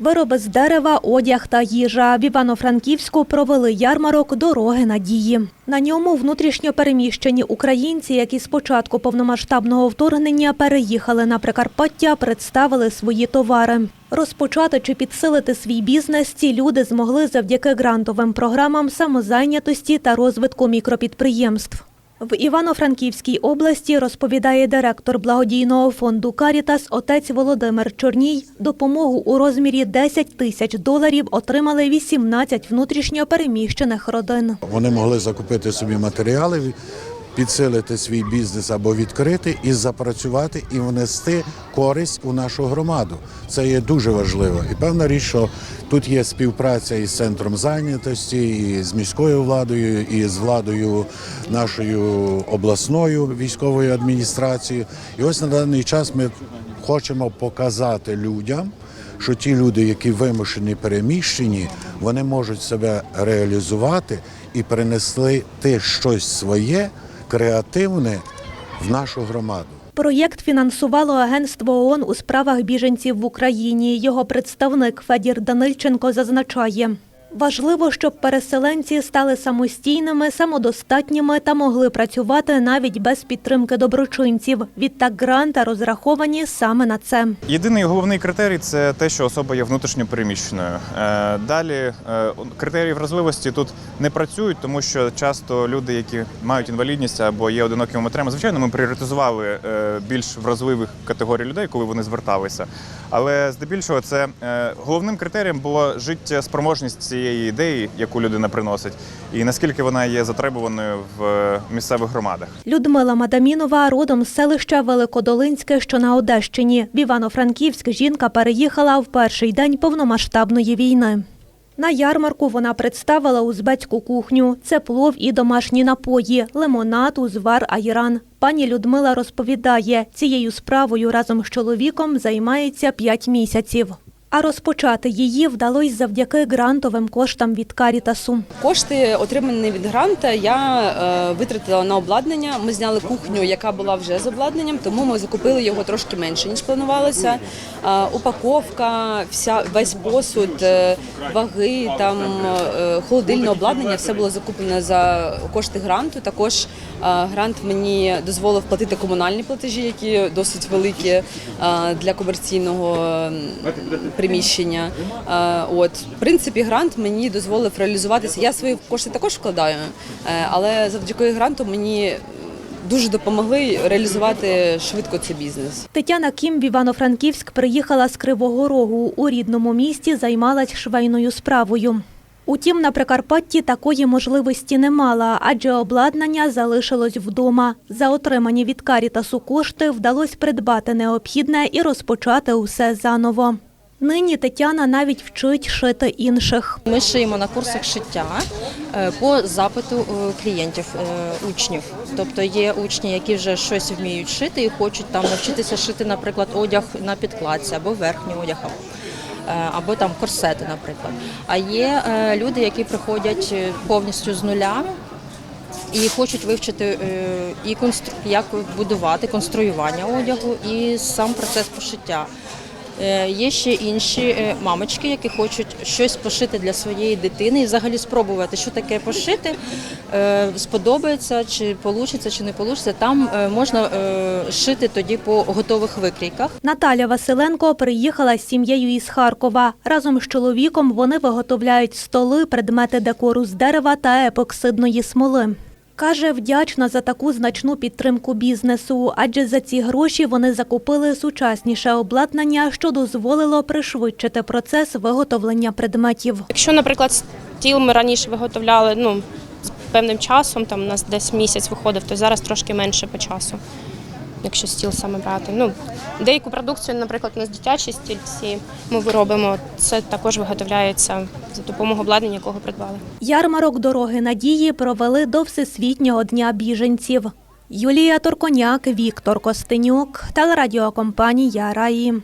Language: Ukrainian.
Вироби з дерева, одяг та їжа. В Івано-Франківську провели ярмарок дороги надії. На ньому внутрішньо переміщені українці, які з початку повномасштабного вторгнення переїхали на Прикарпаття, представили свої товари. Розпочати чи підсилити свій бізнес ці люди змогли завдяки грантовим програмам самозайнятості та розвитку мікропідприємств. В Івано-Франківській області розповідає директор благодійного фонду Карітас отець Володимир Чорній. Допомогу у розмірі 10 тисяч доларів отримали 18 внутрішньо переміщених родин. Вони могли закупити собі матеріали, підсилити свій бізнес або відкрити і запрацювати і внести користь у нашу громаду. Це є дуже важливо. І певна річ, що тут є співпраця із центром зайнятості, і з міською владою, і з владою нашою обласною військовою адміністрацією. І ось на даний час ми хочемо показати людям що ті люди, які вимушені переміщені, вони можуть себе реалізувати і принесли те щось своє креативне в нашу громаду. Проєкт фінансувало агентство ООН у справах біженців в Україні. Його представник Федір Данильченко зазначає. Важливо, щоб переселенці стали самостійними, самодостатніми та могли працювати навіть без підтримки доброчинців. Відтак гранта розраховані саме на це. Єдиний головний критерій це те, що особа є внутрішньо переміщеною. Е, Далі е, критерії вразливості тут не працюють, тому що часто люди, які мають інвалідність або є одинокими матерями, звичайно, ми пріоритизували е, більш вразливих категорій людей, коли вони зверталися. Але здебільшого, це е, головним критерієм було життєспроможність цієї ідеї, яку людина приносить, і наскільки вона є затребуваною в е, місцевих громадах. Людмила Мадамінова родом з селища Великодолинське, що на Одещині. В Івано-Франківськ жінка переїхала в перший день повномасштабної війни. На ярмарку вона представила узбецьку кухню. Це плов і домашні напої, лимонад, узвар, айран. Пані Людмила розповідає, цією справою разом з чоловіком займається 5 місяців. А розпочати її вдалося завдяки грантовим коштам від Карітасу. Кошти, отримані від гранта, я е, витратила на обладнання. Ми зняли кухню, яка була вже з обладнанням, тому ми закупили його трошки менше ніж планувалося. Е, упаковка, вся весь посуд, е, ваги, там холодильне обладнання, все було закуплено за кошти гранту. Також грант мені дозволив платити комунальні платежі, які досить великі для комерційного приміщення. Е, От, в принципі, грант мені дозволив реалізуватися. Я свої кошти також вкладаю, е, але завдяки гранту мені дуже допомогли реалізувати швидко цей бізнес. Тетяна Кім в Івано-Франківськ приїхала з Кривого Рогу. У рідному місті займалась швейною справою. Утім, на Прикарпатті такої можливості не мала, адже обладнання залишилось вдома. За отримані від Карітасу кошти вдалося придбати необхідне і розпочати усе заново. Нині Тетяна навіть вчить шити інших. Ми шиємо на курсах шиття е, по запиту е, клієнтів, е, учнів. Тобто є учні, які вже щось вміють шити і хочуть там навчитися шити, наприклад, одяг на підкладці або верхній одяг. Або там корсети, наприклад. А є люди, які приходять повністю з нуля і хочуть вивчити і констру... як будувати конструювання одягу, і сам процес пошиття. Е, Є ще інші е, мамочки, які хочуть щось пошити для своєї дитини і взагалі спробувати, що таке пошити, е, сподобається, чи вийде, чи не вийде. Там можна шити тоді по готових викрійках. Наталя Василенко приїхала з сім'єю із Харкова. Разом з чоловіком вони виготовляють столи, предмети декору з дерева та епоксидної смоли. Каже, вдячна за таку значну підтримку бізнесу, адже за ці гроші вони закупили сучасніше обладнання, що дозволило пришвидшити процес виготовлення предметів. Якщо, наприклад, стіл ми раніше виготовляли ну, з певним часом, там у нас десь місяць виходив, то зараз трошки менше по часу, якщо стіл саме брати. Ну, деяку продукцію, наприклад, у нас дитячі стільці ми виробимо, це також виготовляється за допомогою обладнання, якого придбали. Ярмарок дороги надії провели до Всесвітнього дня біженців. Юлія Торконяк, Віктор Костенюк, телерадіокомпанія Раї.